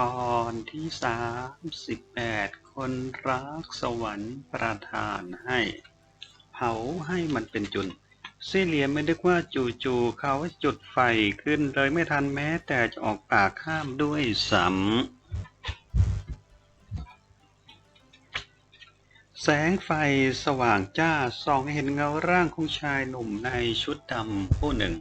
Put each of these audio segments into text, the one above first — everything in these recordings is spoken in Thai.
ตอนที่สามสิบแปดคนรักสวรรค์ประทานให้ เผาให้มันเป็นจุนเซเลียไม่นึกว่าจู่ๆเขาจุดไฟขึ้นเลยไม่ทันแม้แต่จะออกปากข้ามด้วยซ้ำแสงไฟสว่างจ้าส่องเห็นเงาร่างของชายหนุ่มในชุดดำผู้หนึ่ง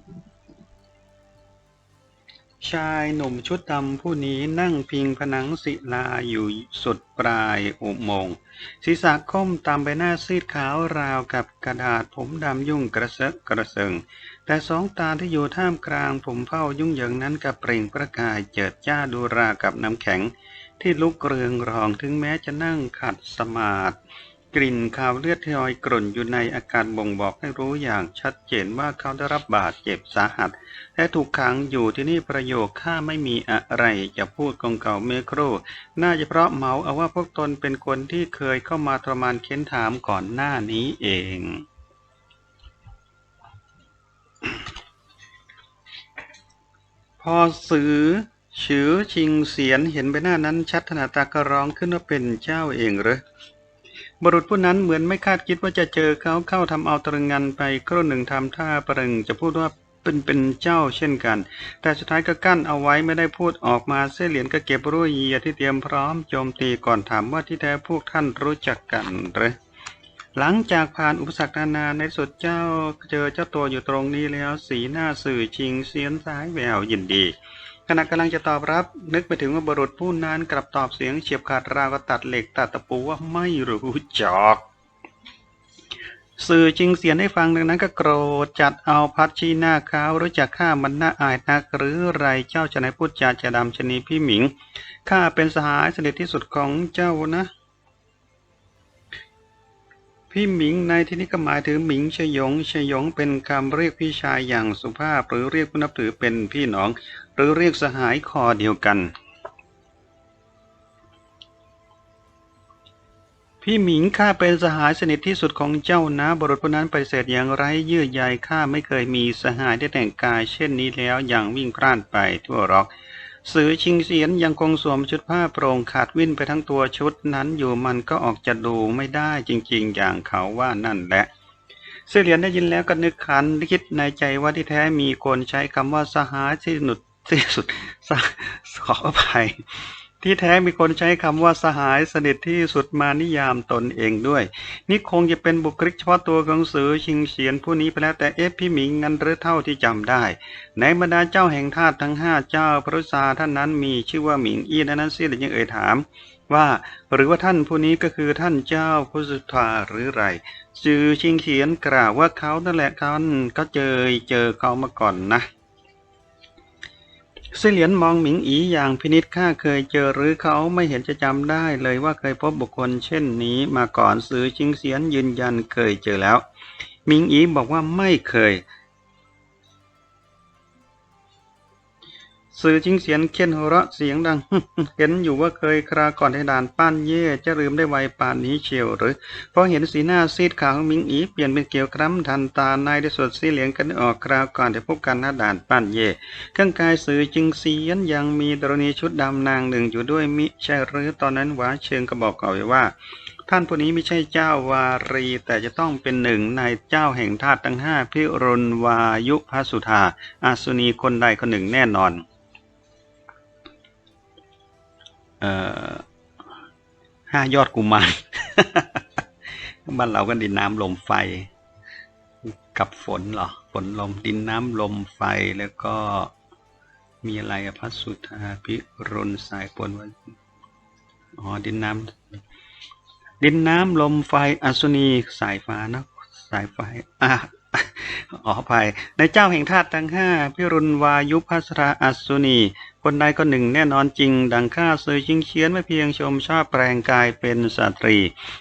ชายหนุ่มชุดดำผู้นี้นั่งพิงผนังศิลาอยู่สุดปลายอุโมงค์ศีรษะก้มตามใบหน้าซีดขาวราวกับกระดาษผมดำยุ่งกระเซาะกระเซิง แต่สองตาที่อยู่ท่ามกลางผมเผ้ายุ่งเหยิงนั้นกับเปล่งประกายเจิดจ้าดูรากับน้ำแข็ง ที่ลุกเรืองรองถึงแม้จะนั่งขัดสมาธิ กลิ่นคาวเลือดทยอยกร่นอยู่ในอาการบ่งบอกให้รู้อย่างชัดเจนว่าเขาได้รับบาดเจ็บสาหัส และถูกขังอยู่ที่นี่ประโยคข้าไม่มีอะไรจะพูดกองเก่าเมโครน่าจะเพราะเมาเอาว่าพวกตนเป็นคนที่เคยเข้ามาทรมานเค้นถามก่อนหน้านี้เองพอสือฉือชิงเสียนเห็นใบหน้านั้นชัดถนาดตากระร้องขึ้นว่าเป็นเจ้าเองหรือ บุรุษผู้นั้นเหมือนไม่คาดคิดว่าจะเจอเขาเข้าทำเอาตรึงงันไปครู่หนึ่งทำท่าประหนึ่งจะพูดว่าเป็นเป็นเจ้าเช่นกัน แต่สุดท้ายก็กั้นเอาไว้ไม่ได้พูดออกมาเส้เหรียญก็เก็บรุ่ยเยียที่เตรียมพร้อมโจมตีก่อนถามว่าที่แท้พวกท่านรู้จักกันหรือหลังจากผ่านอุปสรรคนานาในสุดเจ้าเจอเจ้าตัวอยู่ตรงนี้แล้วสีหน้าสื่อชิงเสียนสายแววยินดี ขณะกำลังจะตอบรับ นึกไปถึงว่าบุรุษผู้นั้นกลับตอบเสียงเฉียบขาดราวกับตัดเหล็กตัดตะปูว่าไม่รู้จักสื่อจริงเสียนให้ฟังดังนั้นก็โกรธจัดเอาพัดชี้หน้าเขารู้จักข้ามันน่าอายนักหรือไรเจ้าจะไหนพูดจาจะดำชนีพี่หมิงข้าเป็นสหายสนิทที่สุดของเจ้านะ พี่หมิงในที่นี้ก็หมายถึงหมิงชยงชยงเป็นคำเรียกพี่ชายอย่างสุภาพ หรือเรียกผู้นับถือเป็นพี่น้อง หรือเรียกสหายคอเดียวกัน พี่หมิงข้าเป็นสหายสนิทที่สุดของเจ้านะบรุษผู้นั้นปฏิเสธอย่างไร้เยื่อใยข้าไม่เคยมีสหายได้แต่งกาย เช่นนี้แล้วอย่างวิ่งพล่านไปทั่วรอก สือชิงเสียนยังคงสวมชุดผ้าโปร่งขาดวิ่นไปทั้งตัวชุดนั้นอยู่มันก็ออกจะดูไม่ได้จริงๆ อย่างเขาว่านั่นแหละเสี่ยเหรียญได้ยินแล้วก็นึกขันคิดในใจว่าที่แท้มีคนใช้คำว่าสหายที่หนุดที่สุดสขออภัย ที่แท้มีคนใช้คำว่าสหายสนิทที่สุดมานิยามตนเองด้วย นี่คงจะเป็นบุคลิกเฉพาะตัวของสือชิงเฉียนผู้นี้ไปแล้วแต่เอฟพี่หมิงงั้นหรือเท่าที่จำได้ ในบรรดาเจ้าแห่งทาสทั้งห้าเจ้าพระษาท่านนั้นมีชื่อว่าหมิงอี้ดังนั้นเสียเหรียยังเอ่ยถาม ว่าหรือว่าท่านผู้นี้ก็คือท่านเจ้าพุทธทาหรือไรจือชิงเขียนกล่าวว่าเขานั่นแหละท่านก็เจอเจอเขามาก่อนนะ เสเหลียนมองหมิงอีอย่างพินิษข้าเคยเจอหรือเขาไม่เห็นจะจำได้เลยว่าเคยพบบุคคลเช่นนี้มาก่อนซื้อชิงเสียนยืนยันเคยเจอแล้วหมิงอีบอกว่าไม่เคย สื่อจิงเสียนเคียนหัวเราะเสียงดัง เห็นอยู่ว่าเคยคราก่อนให้ด่านป้านเย่จะลืมได้ไวป่านนี้เชียวหรือเพอเห็นสีหน้าซีดขาวของมิงอีเปลี่ยนเป็นเกียวกร้ำทันตาในที่สุดสีเหลียงกันออกคราวก่อนที่พบกันหน้าด่านป้านเย่เครื่องกายสื่อจิงเสียนยังมีดรณีชุดดำนางหนึ่งอยู่ด้วยมิใช่หรือตอนนั้นหวาเชิงก็บอกเขาไว้ว่าท่านผู้นี้ไม่ใช่เจ้าวารี แต่จะต้องเป็นหนึ่งในเจ้าแห่งธาตุทั้งห้าพิรุณวายุพสุธาอาสุนีคนใดคนหนึ่งแน่นอน เอ่อห้ายอดกุมารบ้านเราก็ดินน้ำลมไฟ กับฝนเหรอ ฝนลมดินน้ำลมไฟแล้วก็มีอะไรพัสสุธาพิรุณสายปนว่าอ๋อดินน้ำดินน้ำลมไฟอสุนีสายฟ้านะสายไฟอะขออภัยในเจ้าแห่งธาตุทั้งห้าพิรุณวายุพัสราอสุนี คนใดคนหนึ่งแน่นอนจริง ดังข้าซื้อชิงเชียนไม่เพียงชมชอบแปลงกายเป็นสตรี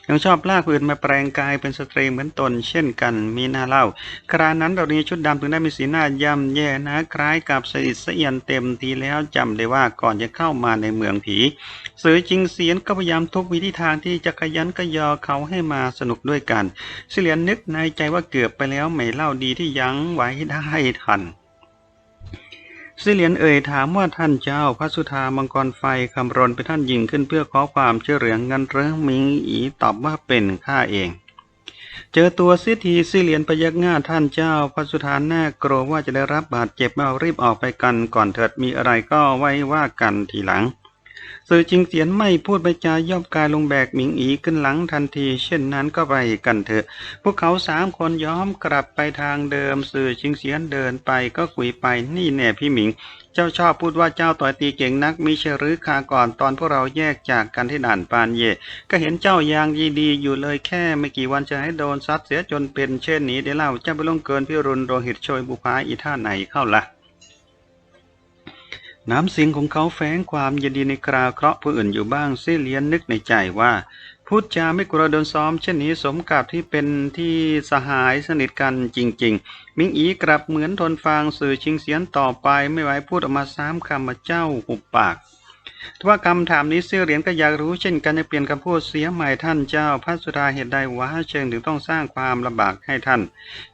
ยังชอบลากปืนมาแปลงกายเป็นสตรีเหมือนตน เช่นกันมีหน้าเล่า ครานั้นเรานี้ชุดดำถึงได้มีสีหน้าย่ำแย่นะคล้ายกับสอิดสเอียนเต็มทีแล้วจำได้ว่าก่อนจะเข้ามาในเมืองผีสือจิงเสียนก็พยายามทุกวิธีทางที่จะขยันก็ยอเขาให้มาสนุกด้วยกันเสียนนึกในใจว่าเกือบไปแล้วไม่เล่าดีที่ยั้งไว้ได้ทัน ซิเหลียนเอ่ยถามว่าท่านเจ้าพระสุธามังกรไฟคำรนไปท่านยิงขึ้นเพื่อขอความเช่อเหลืองงันเรื่องมิงอีตอบว่าเป็นข้าเอง เจอตัวเสียทีซิเหลียนพยักหน้าท่านเจ้าพระสุธาแน่ากลัวว่าจะได้รับบาดเจ็บมารีบออกไปกันก่อนเถิดมีอะไรก็ไว้ว่ากันทีหลัง สื่อจิงเสียนไม่พูดไปจาย่อมกายลงแบกหมิงอีขึ้นหลังทันที เช่นนั้นก็ไปกันเถอะ พวกเขาสามคนย้อมกลับไปทางเดิม สื่อชิงเสียนเดินไปก็คุยไปนี่แน่พี่หมิง เจ้าชอบพูดว่าเจ้าต่อยตีเก่งนักมิเชรือคาก่อนตอนพวกเราแยกจากกันที่ด่านปานเย่ก็เห็นเจ้ายางดีๆอยู่เลยแค่ไม่กี่วันจะให้โดนซัดเสียจนเป็นเช่นนี้เดี๋ยวเล่าเจ้าไปลงเกินพี่รุนโรหิตโชยบุพาอีท่าไหนเข้าละ น้ำเสียงของเขาแฝงความยินดีในคราวเคราะห์ผู้อื่นอยู่บ้างเสียเลียนนึกในใจว่าพูดจาไม่กลัวโดนซ้อมเช่นนี้สมกับที่เป็นที่สหายสนิทกันจริง ๆ มิงอีกลับเหมือนทนฟังสื่อชิงเสียนต่อไปไม่ไหวพูดออกมาสามคำมาเจ้าหุบปาก ทว่าคำถามนี้เสี่ยเหรียญก็อยากรู้เช่นกันจะเปลี่ยนคำพูดเสียใหม่ท่านเจ้าพระสุดาเหตุใดวะเชิงถึงต้องสร้างความลำบากให้ท่าน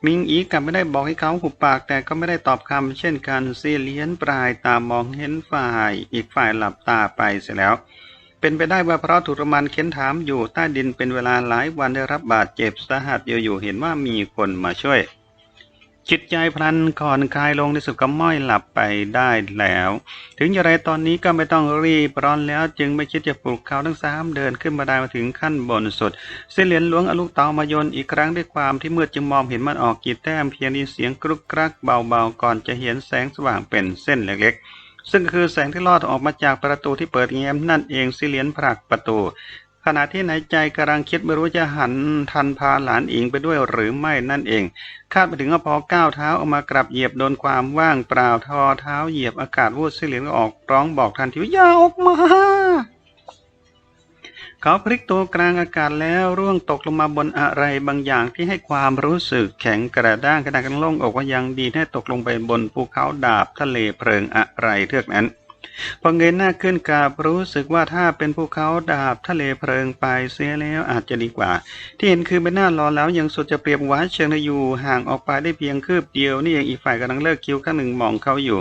มิงอีกลับไม่ได้บอกให้เขาหุบปากแต่ก็ไม่ได้ตอบคำเช่นกันเสี่ยเหรียญปลายตามองเห็นฝ่ายอีกฝ่ายหลับตาไปเสียแล้ว เป็นไปได้ว่าเพราะถูกรมันเค้นถามอยู่ใต้ดินเป็นเวลาหลายวันได้รับบาดเจ็บสาหัสอยู่ๆเห็นว่ามีคนมาช่วย จิตใจพลันคลอนคลายลงในสุดก็ม้อยหลับไปได้แล้ว ถึงอย่างไรตอนนี้ก็ไม่ต้องรีบร้อนแล้ว จึงไม่คิดจะปลุกเขาทั้งสามเดินขึ้นมาได้มาถึงขั้นบนสุดเส้นเหรียญหลวงอลูกเตามาโยนอีกครั้งด้วยความที่มืดจึงมองเห็นมันออกกี่แต้มเพียงได้เสียงกรุกกรักเบาๆก่อนจะเห็นแสงสว่างเป็นเส้นเล็กๆซึ่งคือแสงที่ลอดออกมาจากประตูที่เปิดแง้มนั่นเองสิเหรียญผลักประตู ขณะที่ในใจกำลังคิดไม่รู้จะหันทันพาหลานอิงไปด้วยหรือไม่นั่นเอง คาดไปถึงว่าพอก้าวเท้าออกมากลับเหยียบโดนความว่างเปล่าทอเท้าเหยียบอากาศวูดสิเหรียญก็ออกร้องบอกทันทีว่าอย่าออกมาเขาพลิกตัวกลางอากาศแล้วร่วงตกลงมาบนอะไรบางอย่างที่ให้ความรู้สึกแข็งกระด้างขณะกันโล่งอกว่ายังดีให้ตกลงไปบนภูเขาดาบทะเลเพลิงอะไรเทือกนั้น พอเงยหน้าขึ้นกราบรู้สึกว่าถ้าเป็นภูเขาดาบทะเลเพลิงไปเสียแล้วอาจจะดีกว่า ที่เห็นคือเป็นหน้ารอแล้วยังสุดจะเปรียบหวาเชิงนอยู่ห่างออกไปได้เพียงคืบเดียวนี่เองอีกฝ่ายกำลังเลิกคิ้วข้างหนึ่งมองเขาอยู่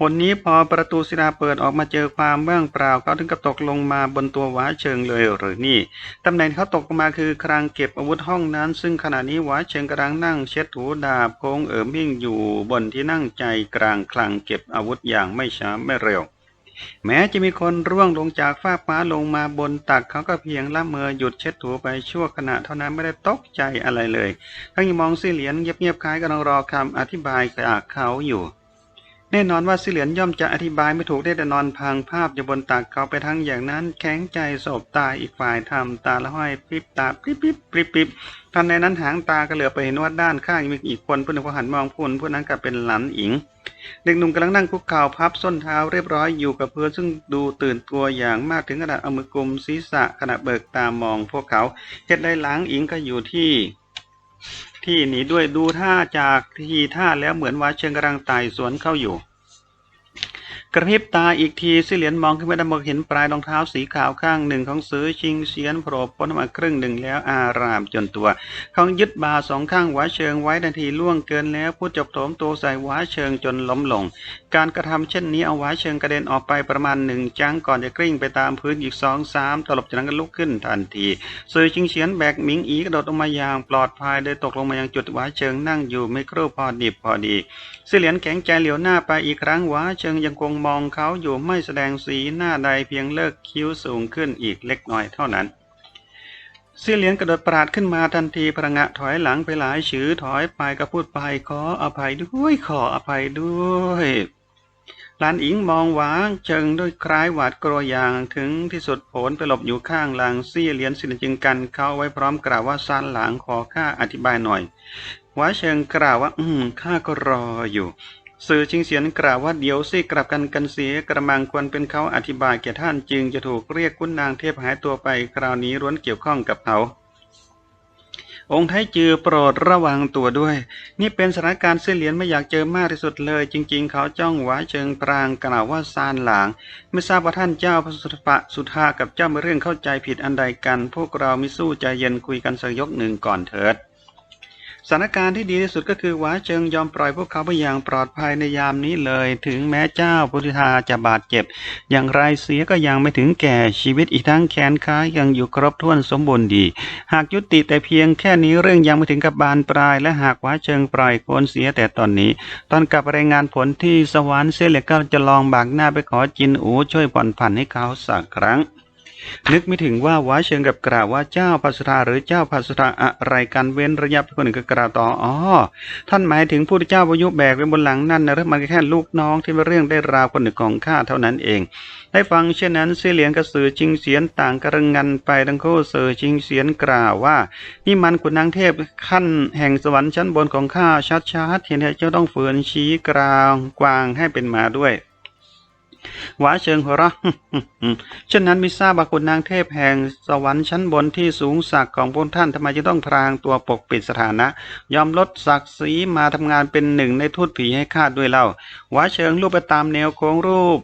คนนี้พอประตูศิลาเปิดออกมาเจอความว่างเปล่าเขาถึงกับตกลงมาบนตัวหวาเชิงเลยหรือนี่ตำแหน่งเขาตกมาคือคลังเก็บอาวุธห้องนั้น ซึ่งขณะนี้หวาเชิงกำลังนั่งเช็ดถูดาบโค้งเอิมยิ่งอยู่บนที่นั่งใจกลางคลังเก็บอาวุธอย่างไม่ช้าไม่เร็ว แม้จะมีคนร่วงลงจากฟ้าฟ้าลงมาบนตักเขาก็เพียงละเมอหยุดเช็ดถูไปชั่วขณะเท่านั้นไม่ได้ตกใจอะไรเลย ทั้งยังมองสิเหลียนเงียบๆคล้ายกำลังรอคำอธิบายจากเขาอยู่ แน่นอนว่าสิเหลียนย่อมจะอธิบายไม่ถูกได้แต่นอนพังภาพอยู่บนตักเขาไปทั้งอย่างนั้น แข็งใจสบตาอีกฝ่ายทำตาละห้อยพริบตาพริบพริบพริบพริบทันในนั้นหางตาก็เหลือไปเห็นว่าด้านข้างมีอีกคนผู้หนึ่งก็หันมองผู้นั้นผู้นั้นก็เป็นหลันอิงเด็กหนุ่มกำลังนั่งคุกเข่าพับส้นเท้าเรียบร้อยอยู่กับพื้นซึ่งดูตื่นตัวอย่างมากถึงขนาดเอามือกลุมศีรษะขณะเบิกตามองพวกเขาเหตุใดหลังอิงก็อยู่ที่ ที่หนีด้วยดูท่าจากทีท่าแล้วเหมือนว่าเชิงกำลังไต่สวนเข้าอยู่ กระพริบตาอีกทีสิเหลียนมองขึ้นไปดำมองเห็นปลายรองเท้าสีขาวข้างหนึ่งของเสือชิงเสียนโผล่พ้นออกมาครึ่งหนึ่งแล้วอารามจนตัว เขายึดบาสองข้างหวาเชิงไว้ทันทีล่วงเกินแล้วพูดจบโถมตัวใส่หวาเชิงจนล้มลง การกระทำเช่นนี้เอาหวาเชิงกระเด็นออกไปประมาณหนึ่งจังก่อนจะกลิ้งไปตามพื้นอีกสองสามตลบจากนั้นก็ลุกขึ้นทันทีเสือชิงเฉียนแบกหมิงอีกระโดดลงมาอย่างปลอดภัยโดยตกลงมายังจุดหวาเชิงนั่งอยู่ไม่ครู่พอดิบพอดีเสเหลียนแข็งใจเหลียวหน้าไปอีกครั้งหวาเชิงยังคงมองเขาอยู่ไม่แสดงสีหน้าใดเพียงเลิกคิ้วสูงขึ้นอีกเล็กน้อยเท่านั้นเสี่ยเหลียนกระโดดปราดขึ้นมาทันทีพระงะถอยหลังไปหลายชื้อถอยไปก็พูดไปขออภัยด้วยขออภัยด้วยหลานอิงมองหวางเชิงด้วยคล้ายหวาดกลัวอย่างถึงที่สุดผลไปหลบอยู่ข้างหลังเสี่ยเหลียนสินจึงกันเขาไว้พร้อมกล่าวว่าซานหลังขอข้าอธิบายหน่อยหวาเชิงกล่าวว่า อืมข้าก็รออยู่ สื่อชิงเสียนกล่าวว่าเดี๋ยวสิกลับกันกันเสียกระมังควรเป็นเขาอธิบายแก่ท่านจึงจะถูกเรียกคุณนางเทพหายตัวไปคราวนี้ล้วนเกี่ยวข้องกับเขา องค์ไทจือโปรดระวังตัวด้วย นี่เป็นสถานการณ์เสี่ยเหลียนไม่อยากเจอมากที่สุดเลย จริง ๆ เขาจ้องหวาเชิงปรางกล่าวว่าซานหลาง ไม่ทราบว่าท่านเจ้าพระสุภะสุธากับเจ้ามีเรื่องเข้าใจผิดอันใดกัน พวกเรามิสู้ใจเย็นคุยกันสักยกหนึ่งก่อนเถิด สถานการณ์ที่ดีที่สุดก็คือหวาเชิงยอมปล่อยพวกเขาไปอย่างปลอดภัยในยามนี้เลย ถึงแม้เจ้าพุทธาจะบาดเจ็บ อย่างไรเสียก็ยังไม่ถึงแก่ชีวิตอีกทั้งแขนขายังอยู่ครบถ้วนสมบูรณ์ดี หากยุติแต่เพียงแค่นี้เรื่องยังไม่ถึงกับบานปลาย และหากหวาเชิงปล่อยโคนเสียแต่ตอนนี้ ตอนกลับรายงานผลที่สวรรค์เสียเหล็กก็จะลองบากหน้าไปขอจินอูช่วยผ่อนผันให้เขาสักครั้ง นึกไม่ถึงว่าหวาเชิงกับกล่าวว่าเจ้าพัสราหรือเจ้าพัสราอะไรกันเว้นระยะคนหนึ่งก็กล่าวต่ออ๋อท่านหมายถึงผู้ที่เจ้าประยุแบกไว้บนหลังนั่นนะหรือมันแค่ลูกน้องที่เป็นเรื่องได้ราวคนหนึ่งของข้าเท่านั้นเอง ได้ฟังเช่นนั้นเสียเหลียงกับสื่อชิงเสียนต่างกระงันไปทั้งคู่สื่อชิงเสียนกล่าวว่า นี่มันขุนนางเทพขั้นแห่งสวรรค์ชั้นบนของข้าชัดๆเห็นไหมเจ้าต้องฝืนชี้กลางกวางให้เป็นมาด้วย หวาเชิงหัวเราะเช่นนั้นมิทราบว่าคุณนางเทพแห่งสวรรค์ชั้นบนที่สูงสักดิ์ของพวกท่านทำไมจะต้องพรางตัวปกปิดสถานะ ยอมลดศักดิ์ศรีมาทำงานเป็นหนึ่งในทูตผีให้ข้าด้วยเล่าหวาเชิงรูปไปตามแนวโค้งรูป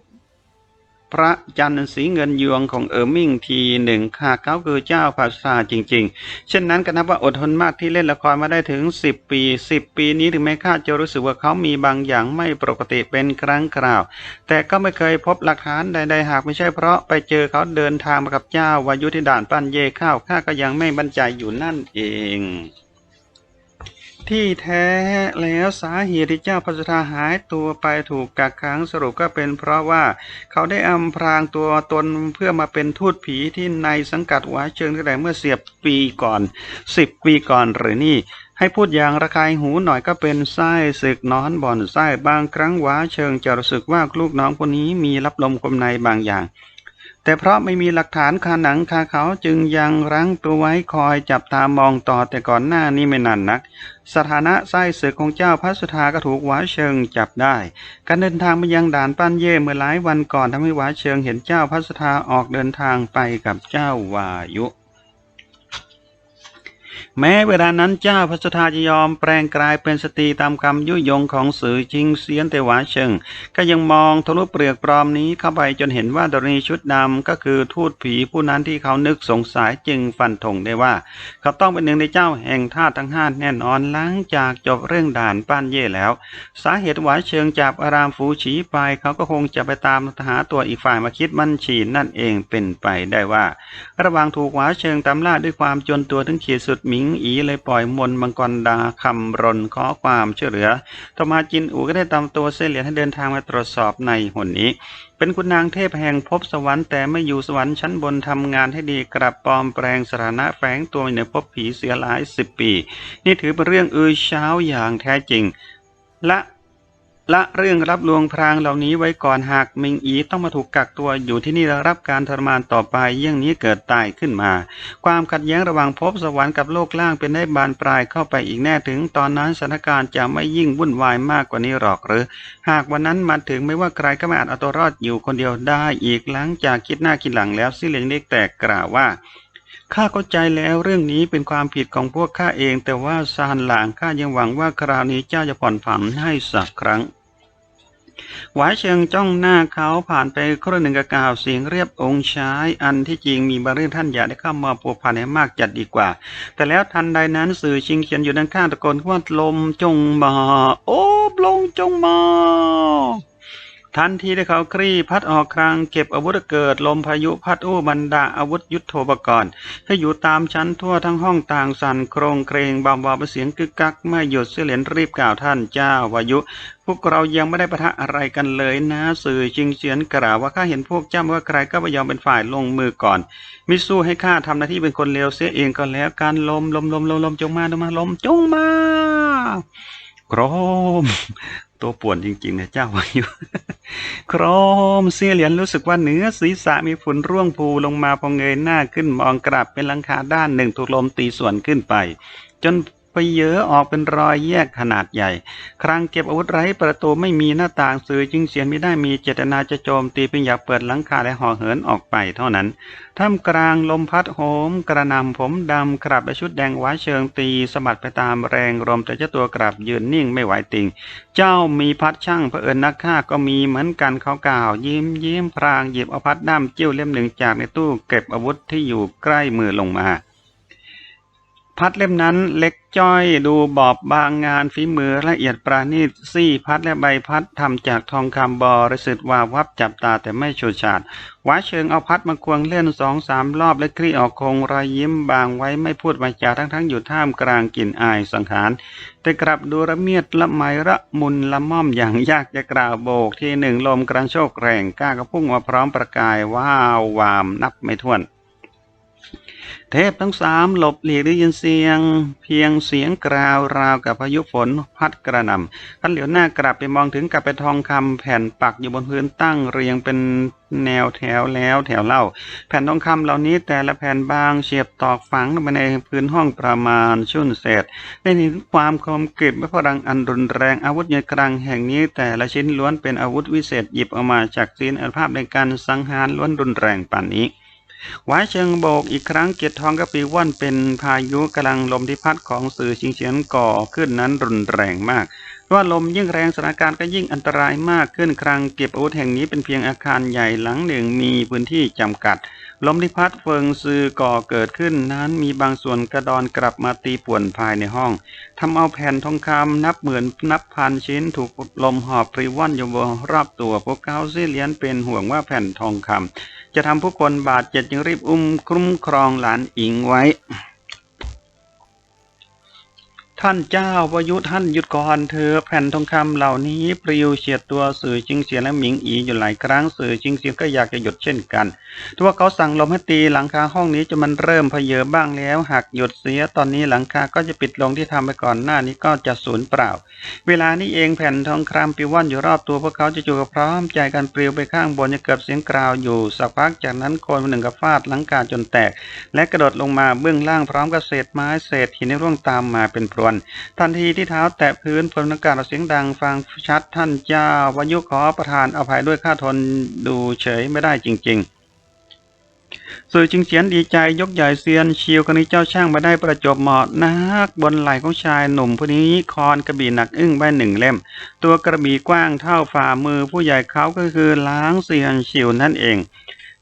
พระจันทร์สีเงินยวงของเออร์มิงทีหนึ่งข้าเขาคือเจ้าภาษาจริง ๆ เช่นนั้นก็นับว่าอดทนมากที่เล่นละครมาได้ถึง 10 ปี 10 ปีนี้ถึงแม้ข้าจะรู้สึกว่าเขามีบางอย่างไม่ปกติเป็นครั้งคราว แต่ก็ไม่เคยพบหลักฐานใดๆหากไม่ใช่เพราะไปเจอเขาเดินทางมากับเจ้าวายุที่ด่านปั้นเย่ข้าวข้าก็ยังไม่บรรจัยอยู่นั่นเอง ที่แท้แล้วสาเหตุที่เจ้าพัสธาหายตัวไปถูกกักขังสรุปก็เป็นเพราะว่าเขาได้อำพรางตัวตนเพื่อมาเป็นทูตผีที่ในสังกัดหวาเชิงตั้งแต่เมื่อเสียบปีก่อนสิบปีก่อนหรือนี่ให้พูดอย่างระคายหูหน่อยก็เป็นไส้ศึกนอนบ่อนไส้บางครั้งหวาเชิงจะรู้สึกว่าลูกน้องคนนี้มีรับลมคมในบางอย่าง แต่เพราะไม่มีหลักฐานคาหนังคาเขาจึงยังรั้งตัวไว้คอยจับตามองต่อแต่ก่อนหน้านี้ไม่นานนัก สถานะไส้ศึกของเจ้าพระสุธาก็ถูกหวาเชิงจับได้ การเดินทางไปยังด่านปั้นเย่เมื่อหลายวันก่อนทำให้หวาเชิงเห็นเจ้าพระสุธาออกเดินทางไปกับเจ้าวายุ แม้เวลานั้นเจ้าพัสธาจะยอมแปลงกลายเป็นสตรีตามคำยุยงของสื่อจิงเสียนแต่หวาเชิง ก็ยังมองทะลุเปลือกปลอมนี้เข้าไปจนเห็นว่าดรณีชุดดำก็คือทูตผีผู้นั้นที่เขานึกสงสัยจึงฟันธงได้ว่า เขาต้องเป็นหนึ่งในเจ้าแห่งท่าตุทั้งห้าแน่นอนหลังจากจบเรื่องด่านป้านเย่แล้ว สาเหตุหวาเชิงจับอารามฟูฉีไป เขาก็คงจะไปตามหาตัวอีกฝ่ายมาคิดมันฉีนั่นเองเป็นไปได้ว่า ระหว่างถูกหวาเชิงตามล่าด้วยความจนตัวถึงขีดสุดหมิงอีเลยปล่อยมนมังกรดาคำรนขอความช่วยเหลือต่อมาจินอูก็ได้ตามตัวเซเหลียนให้เดินทางมาตรวจสอบในหนนี้เป็นคุณนางเทพแห่งภพสวรรค์แต่ไม่อยู่สวรรค์ชั้นบนทำงานให้ดีกลับปลอมแปลงสถานะแฝงตัวอยู่ในภพผีเสียหลายสิบปี นี่ถือเป็นเรื่องอือเช้าอย่างแท้จริง และ ละเรื่องรับลวงพรางเหล่านี้ไว้ก่อนหากมิงอีต้องมาถูกกักตัวอยู่ที่นี่และรับการทรมานต่อไปเยี่ยงนี้เกิดตายขึ้นมา ความขัดแย้งระหว่างภพสวรรค์กับโลกล่างเป็นได้บานปลายเข้าไปอีกแน่ถึง ตอนนั้นสถานการณ์จะไม่ยิ่งวุ่นวายมากกว่านี้หรอกหรือ หากวันนั้นมาถึงไม่ว่าใครก็ไม่อาจเอาตัวรอดอยู่คนเดียวได้อีกหลังจากคิดหน้าคิดหลังแล้วซิเลียงเล็กแตกกล่าวว่าข้าเข้าใจแล้วเรื่องนี้เป็นความผิดของพวกข้าเอง แต่ว่าซานหลางข้ายังหวังว่าคราวนี้เจ้าจะผ่อนผันให้สักครั้ง หวายเชิงจ้องหน้าเขาผ่านไปครู่หนึ่งกะกล่าวเสียงเรียบองค์ชาย อันที่จริงมีบางเรื่องท่านอยากได้เข้ามาปัวพันให้มากจัดดีกว่า แต่แล้วทันใดนั้นสื่อชิงเขียนอยู่ด้านข้างตะโกนว่าลมจงมา โอ้ลมจงมา ทันทีที่เขาคลี่พัดออกครางเก็บอาวุธเกิดลมพายุพัดอู้บรรดาอาวุธยุทโธปกรณ์ให้อยู่ตามชั้นทั่วทั้งห้องต่างสั่นโครงเครงเบาๆเป็นเสียงกึกกักเมื่อหยุดเสียเหรียญรีบกล่าวท่านเจ้าวายุ พวกเรายังไม่ได้ปะทะอะไรกันเลยนะสื่อจิงเฉียนกล่าวว่าข้าเห็นพวกเจ้าว่าใครก็ไม่ยอมเป็นฝ่ายลงมือก่อน มิสู้ให้ข้าทำหน้าที่เป็นคนเลวเสียเองก็แล้วการลมลมลมลมลมจงมาจงมาลมจงมาโครม ตัวป่วนจริงๆนะเจ้าวายุครมเสียเหรียญรู้สึกว่าเหนือศีรษะมีฝุ่นร่วงพูลงมาพอเงยหน้าขึ้นมองกลับเป็นหลังคาด้านหนึ่งถูกลมตีส่วนขึ้นไป จน ไปเยอะออกเป็นรอยแยกขนาดใหญ่ ครั้งเก็บอาวุธไร้ประตูไม่มีหน้าต่างสื่อจึงเสียนไม่ได้มีเจตนาจะโจมตีเพียงอยากเปิดหลังคาและห่อเหินออกไปเท่านั้น ท่ามกลางลมพัดโหม กระนำผมดำกลับและชุดแดงหวาเชิงตีสะบัดไปตามแรงลมแต่เจ้าตัวกลับยืนนิ่งไม่ไหวติง เจ้ามีพัดช่างเผอิญนักฆ่าก็มีเหมือนกันเขากล่าว ยิ้มยิ้มพรางหยิบเอาพัดด้ามจิ้วเล่มหนึ่งจากในตู้เก็บอาวุธที่อยู่ใกล้มือลงมา พัดเล่มนั้นเล็กจ้อยดูบอบบางงานฝีมือละเอียดปราณีตซี่พัดและใบพัดทำจากทองคำบริสุทธิ์วาววับจับตาแต่ไม่ฉูดฉาดว้าเชิงเอาพัดมาควงเล่นสองสามรอบและคลี่ออกคงรอยยิ้มบางไว้ไม่พูดมาจาทั้งทั้งๆอยู่ท่ามกลางกลิ่นอายสังขาร แต่กลับดูระเมียดละไมระมุนละม่อมอย่างยากจะกล่าวโบกที่หนึ่งลมกระโชกแรงกล้ากระพุ่งมาพร้อมประกายว้าววามนับไม่ถ้วน เทพทั้งสามหลบหลีกได้ยินเสียง เพียงเสียงกราวราวกับพายุฝนพัดกระหน่ำท่านเหลียวหน้ากลับไปมองถึงกับเป็นทองคำแผ่นปักอยู่บนพื้นตั้งเรียงเป็นแนวแถวแล้วแถวเล่า แผ่นทองคำเหล่านี้แต่ละแผ่นบางเฉียบตอกฝังลงไปในพื้นห้องประมาณชุ่นเศษได้เห็นความคมกริบและพลังอันรุนแรงอาวุธใหญ่กลางแห่งนี้ แต่ละชิ้นล้วนเป็นอาวุธวิเศษหยิบออกมาจากศีลอันภาพในการสังหารล้วนรุนแรงป่านนี้ หวายเชิงโบกอีกครั้งเกียรติทองกระปีว่อนเป็นพายุกำลังลมที่พัดของสื่อชิงเฉียนก่อขึ้นนั้นรุนแรงมากว่าลมยิ่งแรงสถานการณ์ก็ยิ่งอันตรายมากขึ้นครั้งเก็บอาวุธแห่งนี้เป็นเพียงอาคารใหญ่หลังหนึ่งมีพื้นที่จำกัด ลมที่พัดเฟิงซือก่อเกิดขึ้นนั้นมีบางส่วนกระดอนกลับมาตีป่วนภายในห้องทำเอาแผ่นทองคำนับหมื่นนับพันชิ้นถูกลมหอบปลิว่อนอยู่บรอบตัวพวกเขาเสียเลียนเป็นห่วงว่าแผ่นทองคำ จะทำผู้คนบาดเจ็บจึงรีบอุ้มคุ้มครองหลานอิงไว้ ท่านเจ้าวายุท่านหยุดก่อนเธอแผ่นทองคำเหล่านี้ปลิวเฉียดตัวสื่อจิงเสียนและหมิงอีอยู่หลายครั้งสื่อจิงเสียนก็อยากจะหยุดเช่นกันทว่าเขาสั่งลมให้ตีหลังคาห้องนี้จนมันเริ่มเพเยอบ้างแล้ว หากหยุดเสียตอนนี้หลังคาก็จะปิดลงที่ทำไปก่อนหน้านี้ก็จะสูญเปล่า เวลานี้เองแผ่นทองคำปลิวว่อนอยู่รอบตัวพวกเขาจะจู่ก็พร้อมใจกันปลิวไปข้างบนจะเกิดเสียงกราวอยู่สักพักจากนั้นคนคนหนึ่งก็ฟาดหลังคาจนแตก และกระโดดลงมาเบื้องล่างพร้อมกับเศษไม้เศษหินร่วงตามมาเป็นพรวน ทันทีที่เท้าแตะพื้นฝนอากาศเสียงดังฟังชัดท่านเจ้าวายุขอประทานอภัยด้วยข้าทนดูเฉยไม่ได้จริง ๆสื่อจึงเสียนดีใจยกใหญ่เซียนชิวคนนี้เจ้าช่างมาได้ประจบเหมาะนักบนไหล่ของชายหนุ่มผู้นี้คอนกระบี่หนักอึ้งใบหนึ่งเล่ม ตัวกระบี่กว้างเท่าฝ่ามือผู้ใหญ่เขาก็คือล้างเซียนชิวนั่นเอง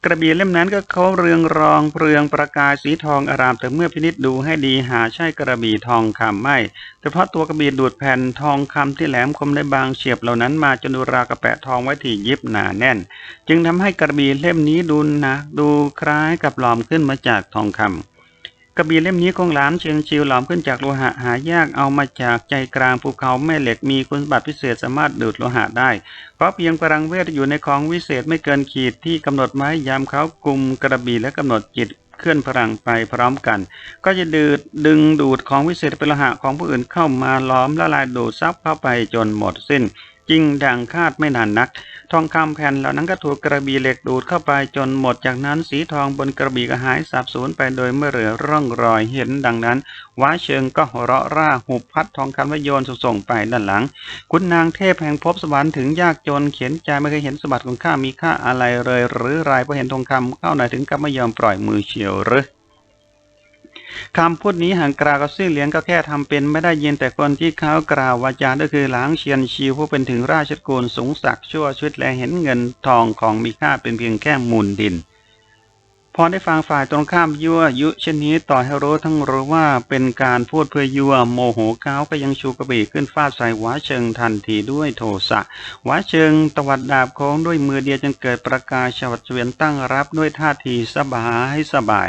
กระบี่เล่มนั้นก็เขาเรืองรองเปลืองประกายสีทองอารามแต่เมื่อพินิษดูให้ดีหาใช่กระบี่ทองคำไม่แต่เพราะตัวกระบี่ดูดแผ่นทองคำที่แหลมคมได้บางเฉียบเหล่านั้นมาจนดูรากระแปะทองไว้ที่ยิบหนาแน่น จึงทำให้กระบี่เล่มนี้ดูนะดูคล้ายกับหลอมขึ้นมาจากทองคำ กระบี่เล่มนี้ของหลานเชียงชิวหลอมขึ้นจากโลหะหายากเอามาจากใจกลางภูเขาแม่เหล็กมีคุณสมบัติพิเศษสามารถดูดโลหะได้ เพราะเพียงพลังเวทอยู่ในของวิเศษไม่เกินขีดที่กำหนดไว้ยามเขากลุ่มกระบี่และกำหนดจิตเคลื่อนพลังไปพร้อมกัน ก็จะดืดดึงดูดของวิเศษเป็นโลหะของผู้อื่นเข้ามาล้อมละลายดูดซับเข้าไปจนหมดสิ้น จริงดังคาดไม่นานนัก ทองคำแผ่นเหล่านั้นก็ถูกกระบี่เหล็กดูดเข้าไปจนหมด จากนั้นสีทองบนกระบี่ก็หายสาบสูญไปโดยไม่เหลือร่องรอยเห็นดังนั้นว้าเชิงก็หัวเราะร่าหุบพัดทองคำและโยนส่งไปด้านหลัง คุณนางเทพแห่งภพสวรรค์ถึงยากจนเขียนใจไม่เคยเห็นสมบัติของข้ามีค่าอะไรเลย หรือไรเพราะเห็นทองคำเข้าไหนถึงกับไม่ยอมปล่อยมือเฉียวหรือ คำพูดนี้ห่างกล่าวกับซื่อเหลียงก็แค่ทำเป็นไม่ได้ยินแต่คนที่เขากล่าววาจาก็คือหลางเชียนชิวผู้เป็นถึงราชกุลสูงศักดิ์ชั่วชีวิตและเห็นเงินทองของมีค่าเป็นเพียงแค่มูลดินพอได้ฟังฝ่ายตรงข้ามยั่วยุเช่นนี้ต่อให้รู้ทั้งรู้ว่าเป็นการพูดเพื่อยั่วโมโหเก้าก็ยังชูกระบี่ขึ้นฟาดใส่หวาเชิงทันทีด้วยโทสะหวาเชิงตวัดดาบโค้งด้วยมือเดียวจนเกิดประกายฉวัดเฉวียนตั้งรับด้วยท่าทีสบายให้สบาย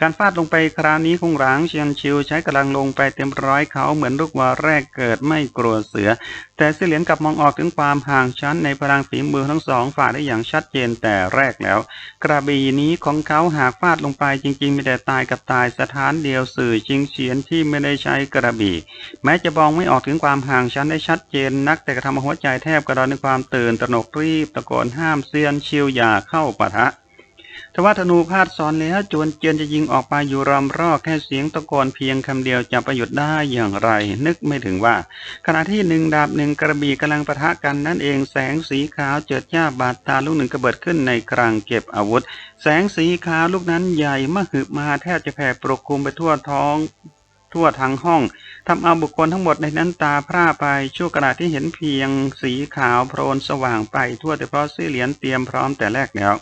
การฟาดลงไปคราวนี้คงหลางเชียนชิวใช้กำลังลงไปเต็มร้อยเขาเหมือนลูกวัวแรกเกิดไม่กลัวเสือ แต่เสเหลียนกลับมองออกถึงความห่างชั้นในพลังฝีมือทั้งสองฝ่ายได้อย่างชัดเจนแต่แรกแล้ว กระบี่นี้ของเขาหากฟาดลงไปจริงๆม่ได้ตายกับตายสถานเดียวสื่อชิงเฉียนที่ไม่ได้ใช้กระบี่แม้จะมองไม่ออกถึงความห่างชั้นได้ชัดเจนนักแต่กระทำห้หัวใจแทบกระดอนในความตื่นตระหนกรีบตะโกนห้ามเซียนชิวอย่าเข้าปะทะ ทว่าธนูพาดซ้อนแล้วจวนเจียนจะยิงออกไปอยู่รอมรอบแค่เสียงตะโกนเพียงคำเดียวจะประโยชน์ได้อย่างไร นึกไม่ถึงว่า ขณะที่หนึ่งดาบหนึ่งกระบี่กำลังปะทะกันนั่นเองแสงสีขาวเจิดจ้าบาดตาลูกหนึ่งกระเบิดขึ้นในคลังเก็บอาวุธ แสงสีขาวลูกนั้นใหญ่มหึมาแทบจะแผ่ปกคลุมไปทั่วท้องทั่วทั้งห้องทำเอาบุคคลทั้งหมดในนั้นตาพร่าไปชั่วขณะที่เห็นเพียงสีขาวโพลนสว่างไปทั่วแต่เพราะซี่เหรียญเตรียมพร้อมแต่แรกแล้ว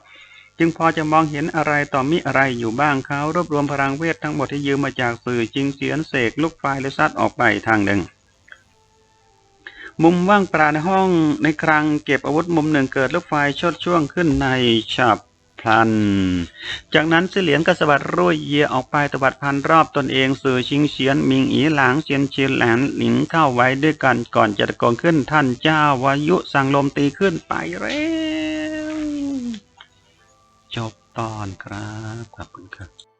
จึงพอจะมองเห็นอะไรต่อมิอะไรอยู่บ้างเขารวบรวมพลังเวททั้งหมดที่ยืมมาจากสื่อจิงเสียนเสกลูกไฟและซัดออกไปทางหนึ่ง มุมว่างเปล่าในห้องในครังเก็บอาวุธมุมหนึ่งเกิดลูกไฟชดช่วงขึ้นในฉับพลัน จากนั้นเสลียนก็สะบัดรุ่ยเยียออกไปตวัดพันรอบตนเองสื่อชิงเฉียนมิงอีหลางเฉียนเฉียนแหลนหลิงเข้าไว้ด้วยกันก่อนจะตะโกนขึ้นท่านเจ้าวายุสั่งลมตีขึ้นไปเร็ จบตอนครับขอบคุณครับ